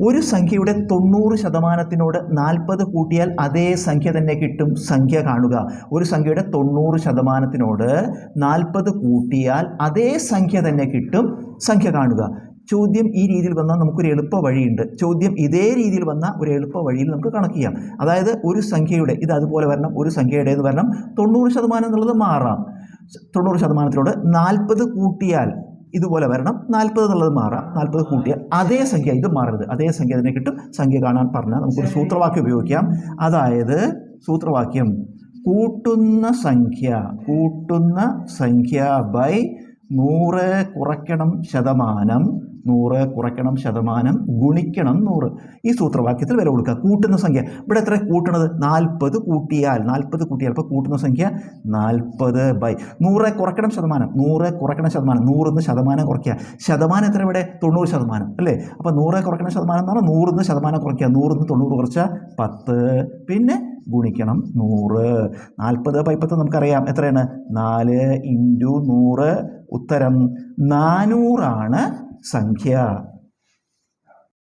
ഒരു സംഖ്യയുടെ തൊണ്ണൂറ് ശതമാനത്തിനോട് നാൽപ്പത് കൂട്ടിയാൽ അതേ സംഖ്യ തന്നെ കിട്ടും സംഖ്യ കാണുക. ഒരു സംഖ്യയുടെ തൊണ്ണൂറ് ശതമാനത്തിനോട് നാൽപ്പത് കൂട്ടിയാൽ അതേ സംഖ്യ തന്നെ കിട്ടും സംഖ്യ കാണുക. ചോദ്യം ഈ രീതിയിൽ വന്നാൽ നമുക്കൊരു എളുപ്പ വഴിയുണ്ട്. ചോദ്യം ഇതേ രീതിയിൽ വന്ന ഒരു എളുപ്പ വഴിയിൽ നമുക്ക് കണക്ക് ചെയ്യാം. അതായത് ഒരു സംഖ്യയുടെ ഇത് അതുപോലെ വരണം ഒരു സംഖ്യയുടെ എന്ന് വരണം തൊണ്ണൂറ് ശതമാനം എന്നുള്ളത് മാറാം. തൊണ്ണൂറ് ശതമാനത്തിനോട് നാൽപ്പത് കൂട്ടിയാൽ ഇതുപോലെ വരണം. നാൽപ്പത് എന്നുള്ളത് മാറാം. നാൽപ്പത് കൂട്ടിയാൽ അതേ സംഖ്യ ഇത് മാറരുത്. അതേ സംഖ്യ തന്നെ കിട്ടും. സംഖ്യ കാണാൻ പറഞ്ഞാൽ നമുക്കൊരു സൂത്രവാക്യം ഉപയോഗിക്കാം. അതായത് സൂത്രവാക്യം കൂട്ടുന്ന സംഖ്യ കൂട്ടുന്ന സംഖ്യ ബൈ നൂറ് കുറയ്ക്കണം ശതമാനം നൂറ് കുറയ്ക്കണം ശതമാനം ഗുണിക്കണം നൂറ്. ഈ സൂത്രവാക്യത്തിൽ വില കൊടുക്കുക. കൂട്ടുന്ന സംഖ്യ. ഇവിടെ എത്ര കൂട്ടണത്? നാൽപ്പത് കൂട്ടിയാൽ നാൽപ്പത് കൂട്ടിയാൽ അപ്പോൾ കൂട്ടുന്ന സംഖ്യ നാൽപ്പത് ബൈ. നൂറ് കുറയ്ക്കണം ശതമാനം. നൂറ് കുറയ്ക്കണം ശതമാനം. നൂറിന്ന് ശതമാനം കുറയ്ക്കുക. ശതമാനം എത്ര ഇവിടെ? തൊണ്ണൂറ് ശതമാനം. അല്ലേ? അപ്പോൾ നൂറ് കുറയ്ക്കണം ശതമാനം എന്ന് പറഞ്ഞാൽ നൂറിന്ന് ശതമാനം കുറയ്ക്കുക. നൂറിന്ന് തൊണ്ണൂറ് കുറച്ചാൽ പത്ത്. പിന്നെ ഗുണിക്കണം നൂറ്. നാൽപ്പത് ബൈ പത്ത് നമുക്കറിയാം. എത്രയാണ്? നാല് ഇന്റു നൂറ് ഉത്തരം നാനൂറാണ് സംഖ്യ.